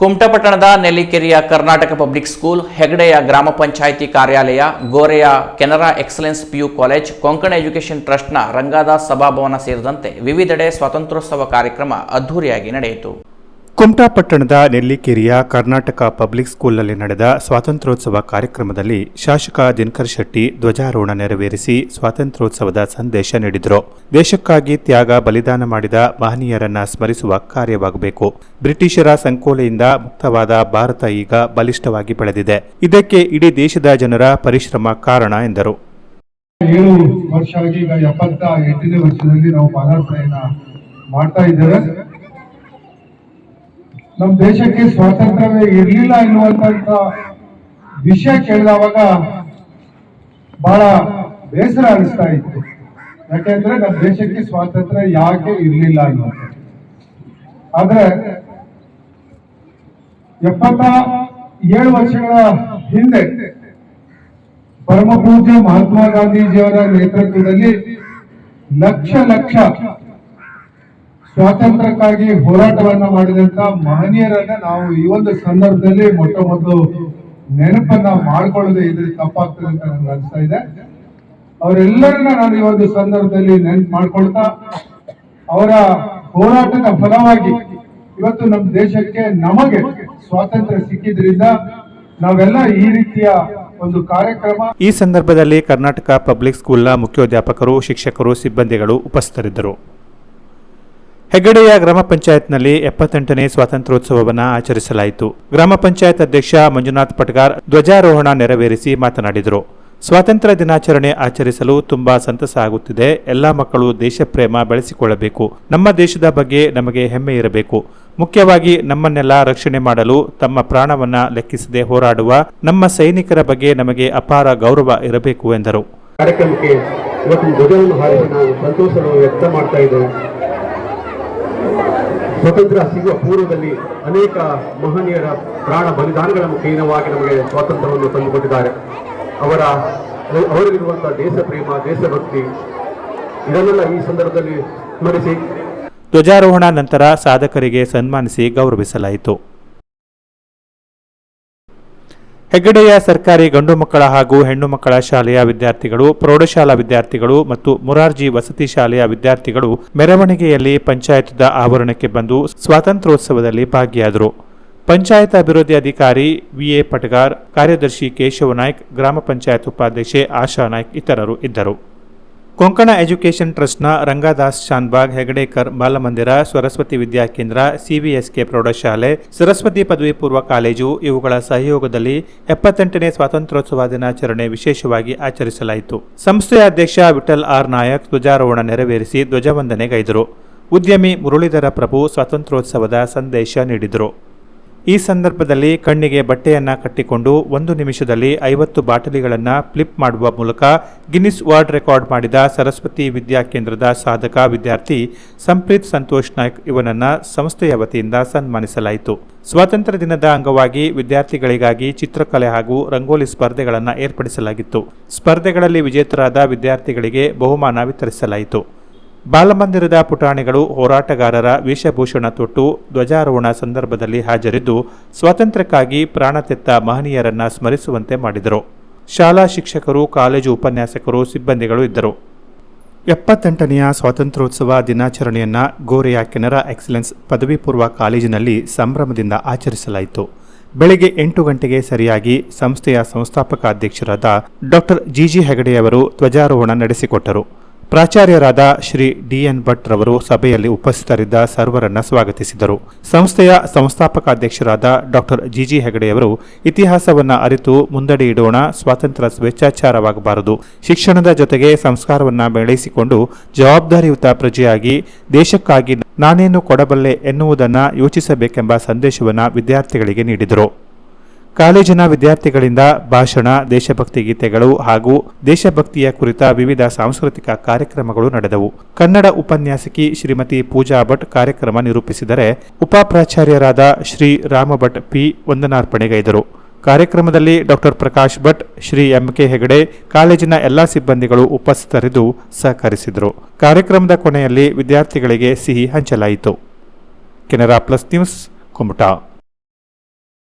ಕುಮಟಪಟ್ಟಣದ ನೆಲ್ಲಿಕೆರೆಯ Karnataka public school, ಹೆಗಡೆಯ ಗ್ರಾಮ ಪಂಚಾಯಿತಿ ಕಾರ್ಯಾಲಯ, ಗೋರೆಯ Canara excellence PU college, Konkan education ಟ್ರಸ್ಟ್ನ ರಂಗಾದಾಸ್ ಸಭಾಭವನ ಸೇರಿದಂತೆ ವಿವಿಧೆಡೆ ಸ್ವಾತಂತ್ರ್ಯೋತ್ಸವ ಕಾರ್ಯಕ್ರಮ ಅದ್ದೂರಿಯಾಗಿ ನಡೆಯಿತು. ಕುಮಟಾ ಪಟ್ಟಣದ ನೆಲ್ಲಿಕೇರಿಯ ಕರ್ನಾಟಕ ಪಬ್ಲಿಕ್ ಸ್ಕೂಲ್ನಲ್ಲಿ ನಡೆದ ಸ್ವಾತಂತ್ರ್ಯೋತ್ಸವ ಕಾರ್ಯಕ್ರಮದಲ್ಲಿ ಶಾಸಕ ದಿನಕರ್ ಶೆಟ್ಟಿ ಧ್ವಜಾರೋಹಣ ನೆರವೇರಿಸಿ ಸ್ವಾತಂತ್ರ್ಯೋತ್ಸವದ ಸಂದೇಶ ನೀಡಿದರು. ದೇಶಕ್ಕಾಗಿ ತ್ಯಾಗ, ಬಲಿದಾನ ಮಾಡಿದ ಮಹನೀಯರನ್ನ ಸ್ಮರಿಸುವ ಕಾರ್ಯವಾಗಬೇಕು. ಬ್ರಿಟಿಷರ ಸಂಕೋಲೆಯಿಂದ ಮುಕ್ತವಾದ ಭಾರತ ಈಗ ಬಲಿಷ್ಠವಾಗಿ ಬೆಳೆದಿದೆ. ಇದಕ್ಕೆ ಇಡೀ ದೇಶದ ಜನರ ಪರಿಶ್ರಮ ಕಾರಣ ಎಂದರು. ಮಾಡ್ತಾ ಇದ್ದೇವೆ. ನಮ್ಮ ದೇಶಕ್ಕೆ ಸ್ವಾತಂತ್ರ್ಯವೇ ಇರಲಿಲ್ಲ ಎನ್ನುವಂತ ವಿಷಯ ಕೇಳಿದವಾಗ ಬಹಳ ಬೇಸರ ಅನಿಸ್ತಾ ಇತ್ತು. ಯಾಕೆಂದ್ರೆ ನಮ್ಮ ದೇಶಕ್ಕೆ ಸ್ವಾತಂತ್ರ್ಯ ಯಾಕೆ ಇರಲಿಲ್ಲ ಅನ್ನುವಂಥ ಆದ್ರೆ ಎಪ್ಪತ್ತ ಏಳು ವರ್ಷಗಳ ಹಿಂದೆ ಪರಮಪೂಜ್ಯ ಮಹಾತ್ಮ ಗಾಂಧೀಜಿಯವರ ನೇತೃತ್ವದಲ್ಲಿ ಲಕ್ಷ ಲಕ್ಷ ಸ್ವಾತಂತ್ರ್ಯಕ್ಕಾಗಿ ಹೋರಾಟವನ್ನ ಮಾಡಿದಂತ ಮಹನೀಯರನ್ನ ನಾವು ಈ ಒಂದು ಸಂದರ್ಭದಲ್ಲಿ ಮೊಟ್ಟ ಮೊದಲು ನೆನಪನ್ನ ಮಾಡ್ಕೊಳ್ಳದೆ ಇದ್ರೆ ತಪ್ಪಾಗ್ತದೆ ಅಂತ ನನ್ಗೆ ಅನಿಸ್ತಾ ಇದೆ. ಅವರೆಲ್ಲರನ್ನ ನಾನು ಈ ಒಂದು ಸಂದರ್ಭದಲ್ಲಿ ನೆನಪು ಮಾಡ್ಕೊಳ್ತಾ, ಅವರ ಹೋರಾಟದ ಫಲವಾಗಿ ಇವತ್ತು ನಮ್ಮ ದೇಶಕ್ಕೆ ನಮಗೆ ಸ್ವಾತಂತ್ರ್ಯ ಸಿಕ್ಕಿದ್ರಿಂದ ನಾವೆಲ್ಲ ಈ ರೀತಿಯ ಒಂದು ಕಾರ್ಯಕ್ರಮ ಈ ಸಂದರ್ಭದಲ್ಲಿ ಕರ್ನಾಟಕ ಪಬ್ಲಿಕ್ ಸ್ಕೂಲ್ನ ಮುಖ್ಯೋಧ್ಯಾಪಕರು ಶಿಕ್ಷಕರು, ಸಿಬ್ಬಂದಿಗಳು ಉಪಸ್ಥಿತರಿದ್ದರು. ಹೆಗ್ಗಡೆಯ ಗ್ರಾಮ ಪಂಚಾಯತ್ನಲ್ಲಿ ಎಪ್ಪತ್ತೆಂಟನೇ ಸ್ವಾತಂತ್ರ್ಯೋತ್ಸವವನ್ನು ಆಚರಿಸಲಾಯಿತು. ಗ್ರಾಮ ಪಂಚಾಯತ್ ಅಧ್ಯಕ್ಷ ಮಂಜುನಾಥ್ ಪಟ್ಗಾರ್ ಧ್ವಜಾರೋಹಣ ನೆರವೇರಿಸಿ ಮಾತನಾಡಿದರು. ಸ್ವಾತಂತ್ರ್ಯ ದಿನಾಚರಣೆ ಆಚರಿಸಲು ತುಂಬಾ ಸಂತಸ ಆಗುತ್ತಿದೆ. ಎಲ್ಲ ಮಕ್ಕಳು ದೇಶಪ್ರೇಮ ಬೆಳೆಸಿಕೊಳ್ಳಬೇಕು. ನಮ್ಮ ದೇಶದ ಬಗ್ಗೆ ನಮಗೆ ಹೆಮ್ಮೆ ಇರಬೇಕು. ಮುಖ್ಯವಾಗಿ ನಮ್ಮನ್ನೆಲ್ಲ ರಕ್ಷಣೆ ಮಾಡಲು, ತಮ್ಮ ಪ್ರಾಣವನ್ನ ಲೆಕ್ಕಿಸದೆ ಹೋರಾಡುವ, ನಮ್ಮ ಸೈನಿಕರ ಬಗ್ಗೆ ನಮಗೆ ಅಪಾರ ಗೌರವ ಇರಬೇಕು ಎಂದರು. ಕಾರ್ಯಕ್ರಮಕ್ಕೆ ಇವತ್ತು ಧ್ವಜವನ್ನು ಹಾರಿಸಿ ಸಂತೋಷವನ್ನು ವ್ಯಕ್ತ ಮಾಡ್ತಾ ಇದ್ದೇವೆ. ಸ್ವತಂತ್ರ ಸಿಗುವ ಪೂರ್ವದಲ್ಲಿ ಅನೇಕ ಮಹನೀಯರ ಪ್ರಾಣ ಬಲಿದಾನಗಳ ಮುಖೇನವಾಗಿ ನಮಗೆ ಸ್ವಾತಂತ್ರ್ಯವನ್ನು ತಂದುಕೊಟ್ಟಿದ್ದಾರೆ. ಅವರ ಅವರಿಗಿರುವಂತಹ ದೇಶ ಪ್ರೇಮ ದೇಶಭಕ್ತಿ, ಇದನ್ನೆಲ್ಲ ಈ ಸಂದರ್ಭದಲ್ಲಿ ಸ್ಮರಿಸಿ. ಧ್ವಜಾರೋಹಣ ನಂತರ ಸಾಧಕರಿಗೆ ಸನ್ಮಾನಿಸಿ ಗೌರವಿಸಲಾಯಿತು. ಹೆಗ್ಗಡೆಯ ಸರ್ಕಾರಿ ಗಂಡು ಮಕ್ಕಳ ಹಾಗೂ ಹೆಣ್ಣು ಮಕ್ಕಳ ಶಾಲೆಯ ವಿದ್ಯಾರ್ಥಿಗಳು, ಪ್ರೌಢಶಾಲಾ ವಿದ್ಯಾರ್ಥಿಗಳು ಮತ್ತು ಮುರಾರ್ಜಿ ವಸತಿ ಶಾಲೆಯ ವಿದ್ಯಾರ್ಥಿಗಳು ಮೆರವಣಿಗೆಯಲ್ಲಿ ಪಂಚಾಯತದ ಆವರಣಕ್ಕೆ ಬಂದು ಸ್ವಾತಂತ್ರ್ಯೋತ್ಸವದಲ್ಲಿ ಭಾಗಿಯಾದರು. ಪಂಚಾಯತ್ ಅಭಿವೃದ್ಧಿ ಅಧಿಕಾರಿ ವಿಎ ಪಟಗಾರ್, ಕಾರ್ಯದರ್ಶಿ ಕೇಶವ ನಾಯ್ಕ್ ಗ್ರಾಮ ಪಂಚಾಯತ್ ಉಪಾಧ್ಯಕ್ಷೆ ಆಶಾ ನಾಯ್ಕ್ ಇತರರು ಇದ್ದರು. ಕೊಂಕಣ ಎಜುಕೇಷನ್ ಟ್ರಸ್ಟ್ನ ರಂಗದಾಸ್ ಶಾನ್ಬಾಗ್ ಹೆಗಡೇಕರ್ ಬಾಲಮಂದಿರ, ಸರಸ್ವತಿ ವಿದ್ಯಾಕೇಂದ್ರ ಸಿಬಿಎಸ್ಕೆ ಪ್ರೌಢಶಾಲೆ, ಸರಸ್ವತಿ ಪದವಿ ಪೂರ್ವ ಕಾಲೇಜು ಇವುಗಳ ಸಹಯೋಗದಲ್ಲಿ ಎಪ್ಪತ್ತೆಂಟನೇ ಸ್ವಾತಂತ್ರ್ಯೋತ್ಸವ ದಿನಾಚರಣೆ ವಿಶೇಷವಾಗಿ ಆಚರಿಸಲಾಯಿತು. ಸಂಸ್ಥೆಯ ಅಧ್ಯಕ್ಷ ವಿಠಲ್ ಆರ್. ನಾಯಕ್ ಧ್ವಜಾರೋಹಣ ನೆರವೇರಿಸಿ ಧ್ವಜವಂದನೆಗೈದರು ಉದ್ಯಮಿ ಮುರಳೀಧರ ಪ್ರಭು ಸ್ವಾತಂತ್ರ್ಯೋತ್ಸವದ ಸಂದೇಶ ನೀಡಿದರು. ಈ ಸಂದರ್ಭದಲ್ಲಿ ಕಣ್ಣಿಗೆ ಬಟ್ಟೆಯನ್ನು ಕಟ್ಟಿಕೊಂಡು ಒಂದು ನಿಮಿಷದಲ್ಲಿ ಐವತ್ತು ಬಾಟಲಿಗಳನ್ನು ಫ್ಲಿಪ್ ಮಾಡುವ ಮೂಲಕ ಗಿನ್ನಿಸ್ ವರ್ಲ್ಡ್ ರೆಕಾರ್ಡ್ ಮಾಡಿದ ಸರಸ್ವತಿ ವಿದ್ಯಾಕೇಂದ್ರದ ಸಾಧಕ ವಿದ್ಯಾರ್ಥಿ ಸಂಪ್ರೀತ್ ಸಂತೋಷ್ ನಾಯ್ಕ್ ಇವನನ್ನು ಸಂಸ್ಥೆಯ ವತಿಯಿಂದ ಸನ್ಮಾನಿಸಲಾಯಿತು. ಸ್ವಾತಂತ್ರ್ಯ ದಿನದ ಅಂಗವಾಗಿ ವಿದ್ಯಾರ್ಥಿಗಳಿಗಾಗಿ ಚಿತ್ರಕಲೆ ಹಾಗೂ ರಂಗೋಲಿ ಸ್ಪರ್ಧೆಗಳನ್ನು ಏರ್ಪಡಿಸಲಾಗಿತ್ತು. ಸ್ಪರ್ಧೆಗಳಲ್ಲಿ ವಿಜೇತರಾದ ವಿದ್ಯಾರ್ಥಿಗಳಿಗೆ ಬಹುಮಾನ ವಿತರಿಸಲಾಯಿತು. ಬಾಲಮಂದಿರದ ಪುಟಾಣಿಗಳು ಹೋರಾಟಗಾರರ ವೇಷಭೂಷಣ ತೊಟ್ಟು ಧ್ವಜಾರೋಹಣ ಸಂದರ್ಭದಲ್ಲಿ ಹಾಜರಿದ್ದು, ಸ್ವಾತಂತ್ರ್ಯಕ್ಕಾಗಿ ಪ್ರಾಣತೆತ್ತ ಮಹನೀಯರನ್ನ ಸ್ಮರಿಸುವಂತೆ ಮಾಡಿದರು. ಶಾಲಾ ಶಿಕ್ಷಕರು, ಕಾಲೇಜು ಉಪನ್ಯಾಸಕರು, ಸಿಬ್ಬಂದಿಗಳು ಇದ್ದರು. ಎಪ್ಪತ್ತೆಂಟನೆಯ ಸ್ವಾತಂತ್ರ್ಯೋತ್ಸವ ದಿನಾಚರಣೆಯನ್ನ ಗೋರೆಯ ಕೆನರಾ ಎಕ್ಸಲೆನ್ಸ್ ಪದವಿ ಪೂರ್ವ ಕಾಲೇಜಿನಲ್ಲಿ ಸಂಭ್ರಮದಿಂದ ಆಚರಿಸಲಾಯಿತು. ಬೆಳಗ್ಗೆ ಎಂಟು ಗಂಟೆಗೆ ಸರಿಯಾಗಿ ಸಂಸ್ಥೆಯ ಸಂಸ್ಥಾಪಕ ಅಧ್ಯಕ್ಷರಾದ ಡಾಕ್ಟರ್ ಜಿಜಿ ಹೆಗಡೆಯವರು ಧ್ವಜಾರೋಹಣ ನಡೆಸಿಕೊಟ್ಟರು. ಪ್ರಾಚಾರ್ಯರಾದ ಶ್ರೀ ಡಿಎನ್ ಭಟ್ ರವರು ಸಭೆಯಲ್ಲಿ ಉಪಸ್ಥಿತರಿದ್ದ ಸರ್ವರನ್ನ ಸ್ವಾಗತಿಸಿದರು. ಸಂಸ್ಥೆಯ ಸಂಸ್ಥಾಪಕಾಧ್ಯಕ್ಷರಾದ ಡಾಕ್ಟರ್ ಜಿಜಿ ಹೆಗಡೆಯವರು ಇತಿಹಾಸವನ್ನ ಅರಿತು ಮುಂದಡಿ ಇಡೋಣ, ಸ್ವಾತಂತ್ರ್ಯ ಸ್ವೇಚ್ಛಾಚಾರವಾಗಬಾರದು, ಶಿಕ್ಷಣದ ಜೊತೆಗೆ ಸಂಸ್ಕಾರವನ್ನ ಬೆಳೆಸಿಕೊಂಡು ಜವಾಬ್ದಾರಿಯುತ ಪ್ರಜೆಯಾಗಿ ದೇಶಕ್ಕಾಗಿ ನಾನೇನು ಕೊಡಬಲ್ಲೆ ಎನ್ನುವುದನ್ನು ಯೋಚಿಸಬೇಕೆಂಬ ಸಂದೇಶವನ್ನು ವಿದ್ಯಾರ್ಥಿಗಳಿಗೆ ನೀಡಿದರು. ಕಾಲೇಜಿನ ವಿದ್ಯಾರ್ಥಿಗಳಿಂದ ಭಾಷಣ, ದೇಶಭಕ್ತಿ ಗೀತೆಗಳು ಹಾಗೂ ದೇಶಭಕ್ತಿಯ ಕುರಿತ ವಿವಿಧ ಸಾಂಸ್ಕೃತಿಕ ಕಾರ್ಯಕ್ರಮಗಳು ನಡೆದವು. ಕನ್ನಡ ಉಪನ್ಯಾಸಕಿ ಶ್ರೀಮತಿ ಪೂಜಾ ಭಟ್ ಕಾರ್ಯಕ್ರಮ ನಿರೂಪಿಸಿದರೆ ಉಪಪ್ರಾಚಾರ್ಯರಾದ ಶ್ರೀ ರಾಮಭಟ್ ಪಿ ವಂದನಾರ್ಪಣೆಗೈದರು. ಕಾರ್ಯಕ್ರಮದಲ್ಲಿ doctor Prakash Bhat, Shri M K Hegde, ಕಾಲೇಜಿನ ಎಲ್ಲಾ ಸಿಬ್ಬಂದಿಗಳು ಉಪಸ್ಥಿತರಿದ್ದು ಸಹಕರಿಸಿದರು. ಕಾರ್ಯಕ್ರಮದ ಕೊನೆಯಲ್ಲಿ ವಿದ್ಯಾರ್ಥಿಗಳಿಗೆ ಸಿಹಿ ಹಂಚಲಾಯಿತು. Canara plus news, Kumta.